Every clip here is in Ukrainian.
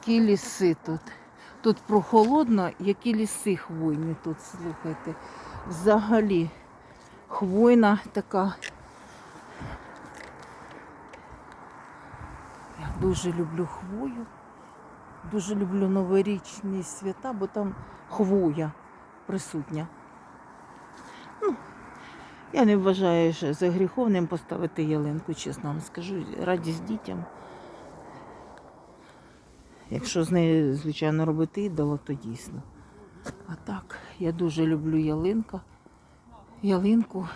Які ліси тут. Тут прохолодно, які ліси хвойні тут, слухайте. Взагалі хвойна така. Я дуже люблю хвою. Дуже люблю новорічні свята, бо там хвоя присутня. Ну, я не вважаю, що за гріховним поставити ялинку, чесно вам скажу, радість дітям. Якщо з нею, звичайно, робити ідола, то дійсно. А так, я дуже люблю ялинка, ялинку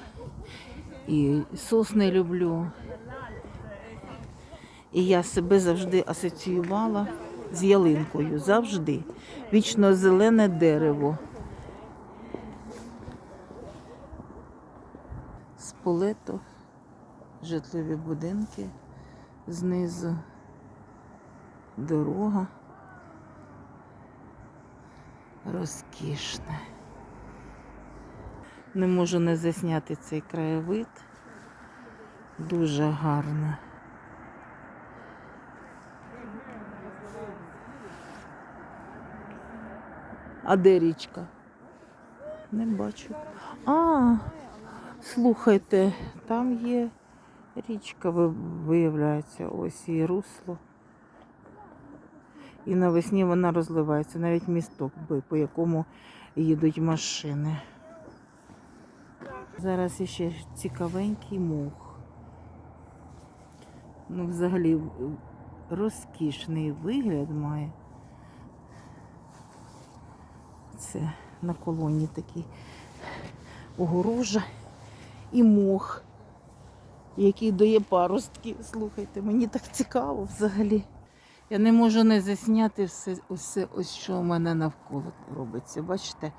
і сосни люблю. І я себе завжди асоціювала з ялинкою. Завжди. Вічно зелене дерево. Сполето, житлові будинки знизу, дорога. Розкішне. Не можу не засняти цей краєвид. Дуже гарно. А де річка? Не бачу. А, слухайте, там є річка, виявляється, ось і русло. І навесні вона розливається, навіть місток, по якому їдуть машини. Зараз ще цікавенький мох. Ну, взагалі, розкішний вигляд має. Це на колоні такий огорожа і мох, який дає паростки. Слухайте, мені так цікаво взагалі. Я не можу не засняти все, усе, ось що у мене навколо робиться. Бачите?